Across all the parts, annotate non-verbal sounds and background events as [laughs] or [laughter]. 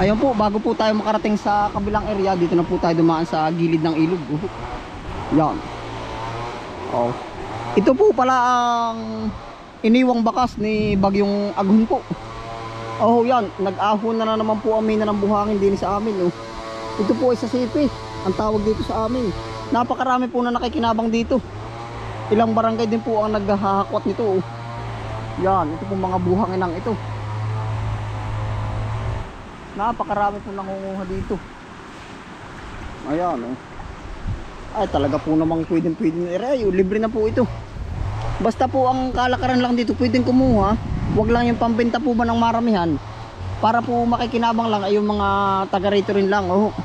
Ayun po, bago po tayo makarating sa kabilang area, dito na po tayo dumaan sa gilid ng ilog. Oh. Yan. Oh. Ito po pala ang iniwang bakas ni Bagyong Aghon po. Oh, yan. Nag-ahon na, na naman po amin na ng buhangin din sa amin. Oh. Ito po ay sa sipi. Ang tawag dito sa amin. Napakarami po na nakikinabang dito. Ilang barangay din po ang naghahakwat nito. Oh. Yan. Ito po mga buhangin ng ito. Napakarami po nangunguha dito. Ayan, oh. Ay, talaga po namang pwedeng pwedeng area. Libre na po ito. Basta po ang kalakaran lang dito, pwedeng kumuha. Huwag lang yung pambenta po ba ng maramihan. Para po makikinabang lang ay yung mga taga rito rin lang. Oh.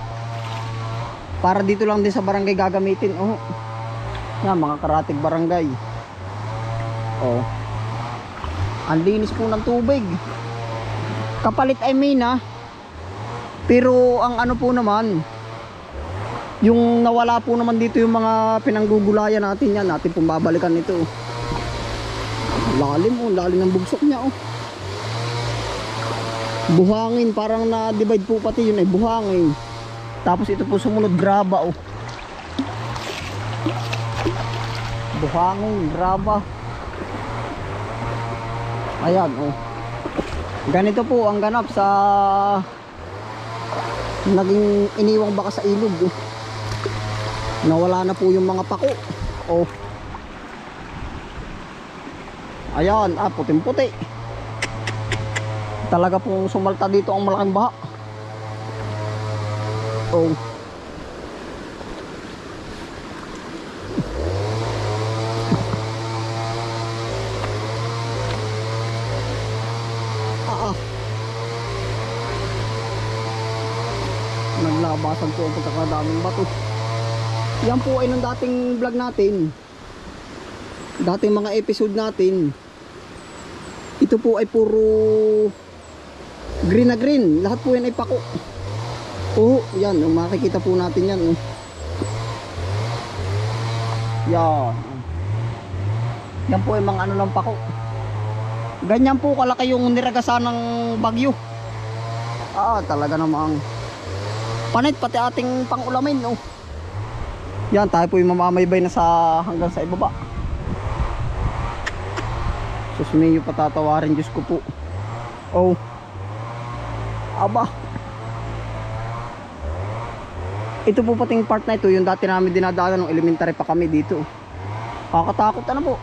Para dito lang din sa barangay gagamitin. Oh. Yan, mga karatig barangay. Oh. Ang linis po ng tubig. Kapalit ay mina. Pero ang ano po naman, yung nawala po naman dito yung mga pinanggugulayan natin yan, natin pong babalikan ito. Lalim oh, lalim ng bugsok niya oh. Buhangin, parang na-divide po pati yun eh, buhangin. Tapos ito po sumunod graba oh. Buhangin, graba. Ayan oh. Ganito po ang ganap sa naging iniwang baka sa ilog oh. nawala na po yung mga pako. Oh. Ayan ah puting puti talaga pong sumalta dito ang malaking baha. Oh ah ah naglabasan po ang pagkakadaming bato. Yan po ay nung dating vlog natin. Dating mga episode natin. Ito po ay puro green na green. Lahat po yan ay pako. Oo yan. Yung makikita po natin yan oh. yan. Yan po ay mga ano lang pako. Ganyan po kalaki yung niragasan ng bagyo. Ah talaga namang panit pati ating pangulamin oh. Yan tayo po yung mamamaybay na sa hanggang sa ibaba. Susumiyo patatawarin Diyos ko po. Oh. Aba. Ito po pating part na ito, yung dati namin dinadaanan nung elementary pa kami dito. Kakatakot ano po.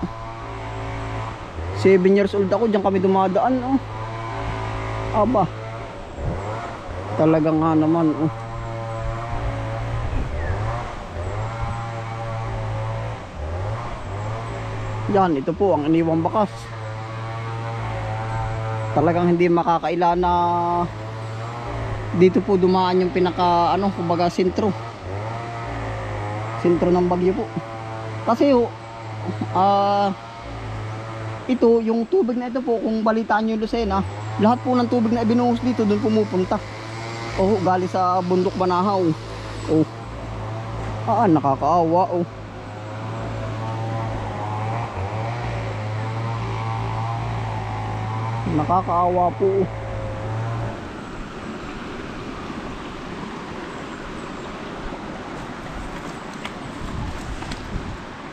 7 years old ako, diyan kami dumadaan. Oh. Aba. Talaga nga naman. Oh. Yan, ito po ang iniwang bakas. Talagang hindi makakaila na dito po dumaan yung pinaka ano, kumbaga sentro. Sentro ng bagyo po. Kasi oh, ah ito, yung tubig na ito po, kung balitaan yung Lucena, lahat po ng tubig na ibinuhos dito, doon pumupunta. Oh, gali sa bundok Banahaw. Oh. Ah, nakakaawa oh. Nakakaawa po.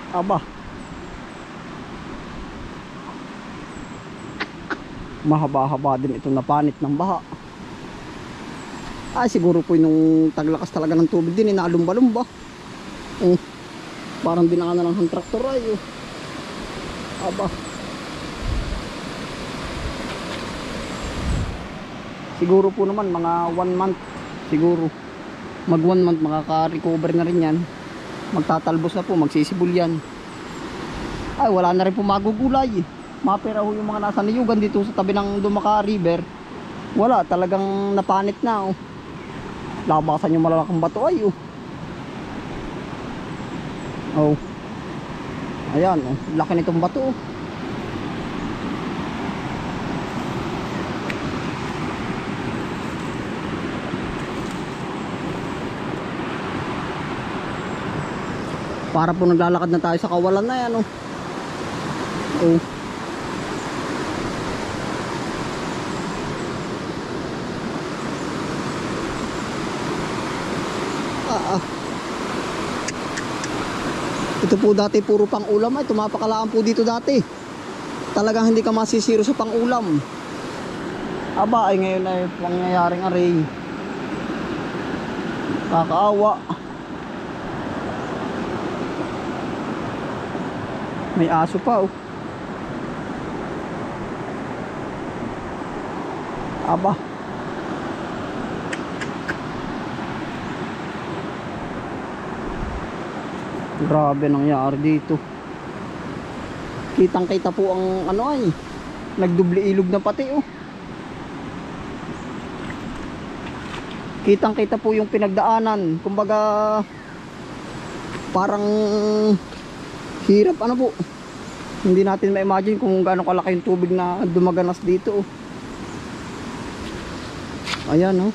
Aba. Mahaba-haba din ito na panit ng baha. Ay siguro po yung taglakas talaga ng tubig din inaalumba-lumba. Eh, parang dinaanan ng hand tractor ay oh. aba siguro po naman mga 1 month siguro mag 1 month makaka-recover na rin yan magtatalbos na po magsisibol yan ay wala na rin po magugulay mapera ho yung mga nasa niyugan dito sa tabi ng Dumaka River wala talagang napanit na oh. labasan yung malalaking bato ay oh. oh ayan oh. laki nitong bato oh. Para po naglalakad na tayo sa kawalan na yan oh. Oh. Ah, ah. Ito po dati puro pang ulam ay tumapakalaan po dito dati. Talagang hindi ka masisiro sa pang ulam. Aba ay ngayon ay pangyayaring aray. Kakaawa. May aso pa oh. Aba. Grabe nangyari dito. Kitang kita po ang ano ay. Nagdubli ilog na pati oh. Kitang kita po yung pinagdaanan. Kumbaga parang hirap ano po. Hindi natin ma-imagine kung gaano kalaki yung tubig na dumaganas dito oh. Ayan oh.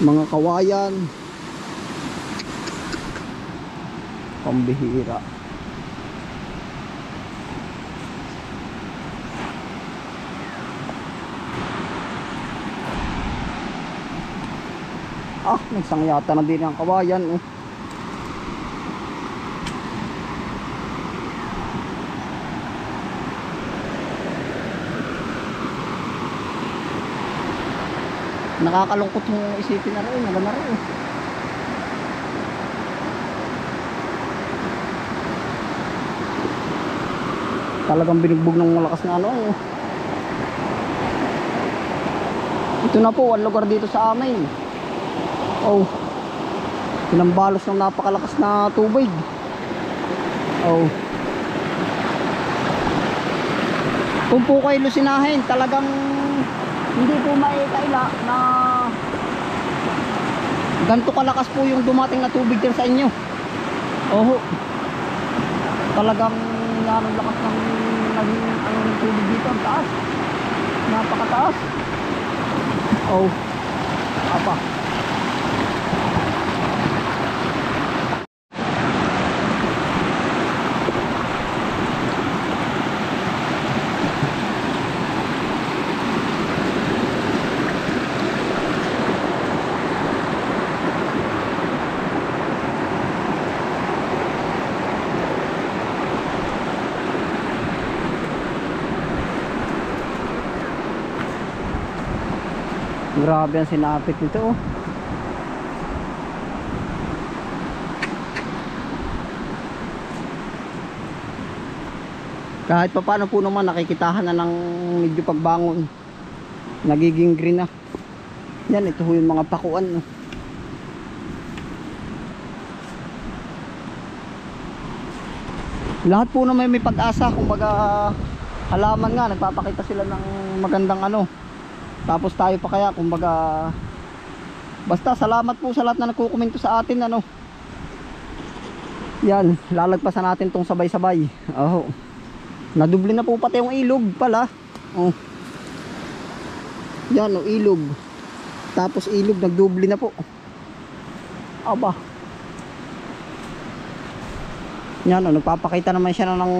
Mga kawayan. Pambihira. Ah, nagsangyata na din ang kawayan oh. Nakakalungkot yung isipin na rin, naman na rin. Talagang binugbog ng malakas na ano. eh. Ito na po, ang lugar dito sa amin. Oh. Pinambalos ng napakalakas na tubig. Oh. Kung po kayo lusinahin, talagang hindi po maikaila na ganito kalakas po yung dumating na tubig din sa inyo. Oho. Talagang ang lakas ng naging ano tubig dito, ang taas. Napakataas. Oh. Apa. Grabe ang sinapit nito oh. Kahit pa paano po naman nakikitahan na ng medyo pagbangon. Nagiging green na. Yan, ito yung mga pakuan. No. Lahat po naman may pag-asa. Kumbaga halaman nga, nagpapakita sila ng magandang ano. Tapos tayo pa kaya, kumbaga Basta salamat po sa lahat na nagkukomento sa atin ano. Yan, lalagpasan natin tong sabay-sabay. Oh. Nadubli na po pati yung ilog pala. Oh. Yan, oh, ilog. Tapos ilog nagdubli na po. Aba. Yan, oh, nagpapakita naman siya ng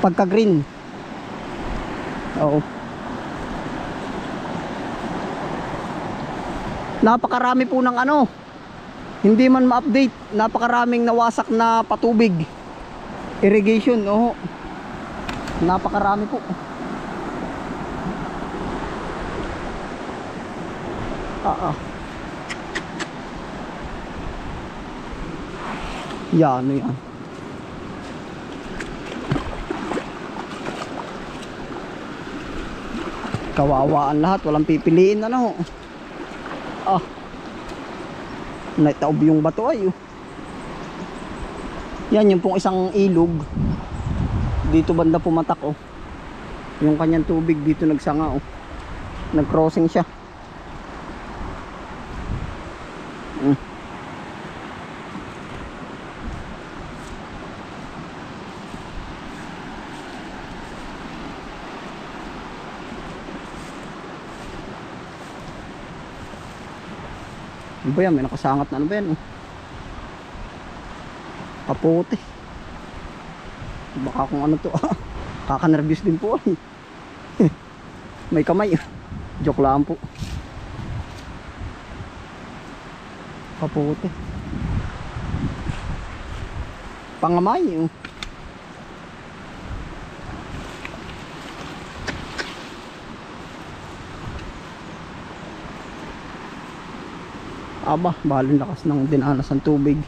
pagka-green. Oo. Napakarami po ng ano. Hindi man ma-update napakaraming nawasak na patubig. Irrigation oh napakarami po. Ah, ah. yan ano yan. Kawawaan lahat walang pipiliin ano Ah. Naitaob yung bato ay. oh. Yan yung pong isang ilog. Dito banda pumatak oh. Yung kanyang tubig dito nagsanga oh. Nag-crossing siya. Ano ba yan? May nakasangat na ano ba yan? Oh? Kapote. Baka kung ano to. [laughs] Kakanervous din po. ay. [laughs] May kamay. Joke lang po. Kaputi. Pangamay oh. Aba, balong lakas ng dinanas ng tubig.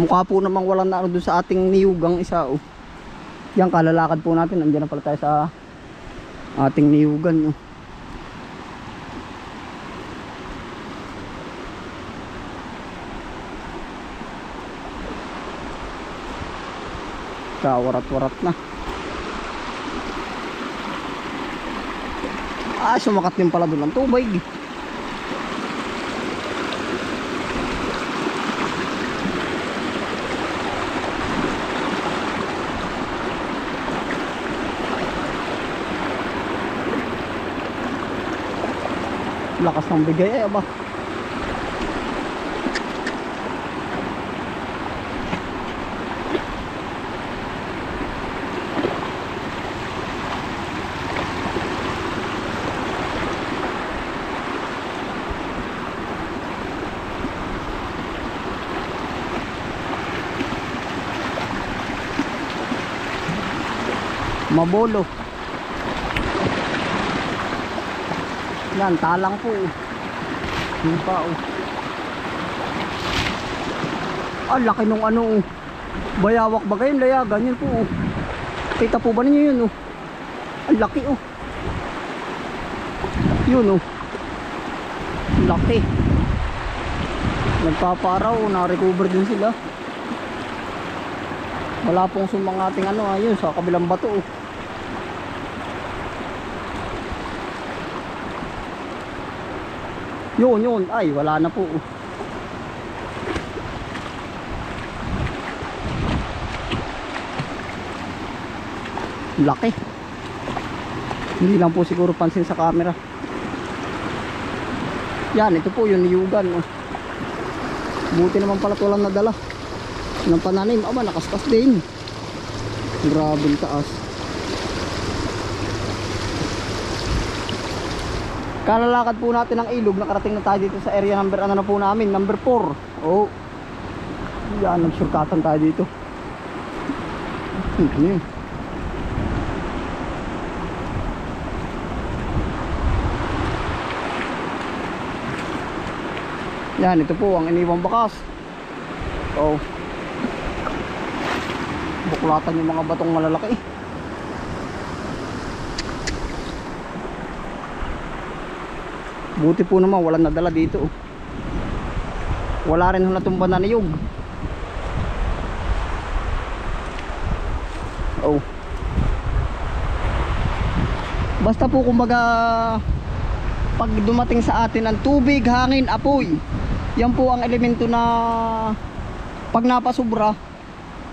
Mukha po namang walang naano doon sa ating niyugang isa oh. Yan kalalakad po natin. Andiyan na pala tayo sa ating niyugan. Oh. Kawarat-warat na. Ah, sumakat din pala doon ang tubig. Lakas ng bigay eh, aba. Mabolo. Yan, talang po. Yung pa oh. Ah, laki nung ano oh. Bayawak ba kayo? Laya, ganyan po oh. Kita po ba ninyo yun oh? Ang laki oh. Yun oh. Laki. Nagpaparaw, oh, na-recover din sila. Wala pong sumangating ano ayun sa kabilang bato oh. Yun, yun. Ay, wala na po. Laki. Hindi lang po siguro pansin sa camera. Yan, ito po yung niyugan. Oh. Buti naman pala ito lang nadala. Ng pananim. Aba, nakaskas din. Grabe taas. Kalalakad po natin ang ilog. Nakarating na tayo dito sa area number ano na po namin. Number 4. Oh. Yan, nagsurkatan tayo dito. Ano yun? Yan, ito po ang iniwang bakas. Oh. Buklatan yung mga batong malalaki. Buti po naman walang nadala dito. Wala rin natumba na niyog. Oh. Basta po kumbaga pag dumating sa atin ang tubig, hangin, apoy. Yan po ang elemento na pag napasubra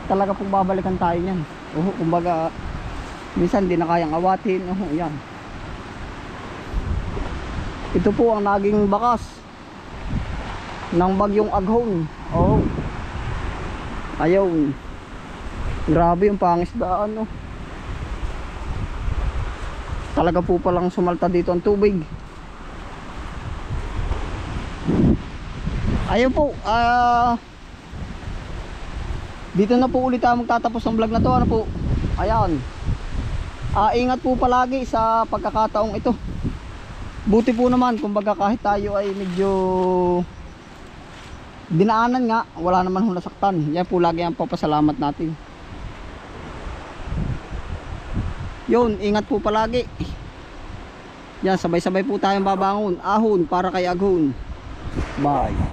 talaga pong babalikan tayo niyan. Oh, kumbaga minsan di na kayang awatin. Oh, yan. Ito po ang naging bakas ng bagyong aghon. Oh. Ayaw. Grabe yung pangisdaan, no. Talaga po palang sumalta dito ang tubig. Ayun po, ah dito na po ulit tayo magtatapos ng vlog na to, ano po. Ayan. Ah, ingat po palagi sa pagkakataong ito. Buti po naman, kumbaga kahit tayo ay medyo dinaanan nga, wala naman hong nasaktan. Yan po lagi ang papasalamat natin. Yun, ingat po palagi. Yan, sabay-sabay po tayong babangon. Ahon para kay Aghon. Bye.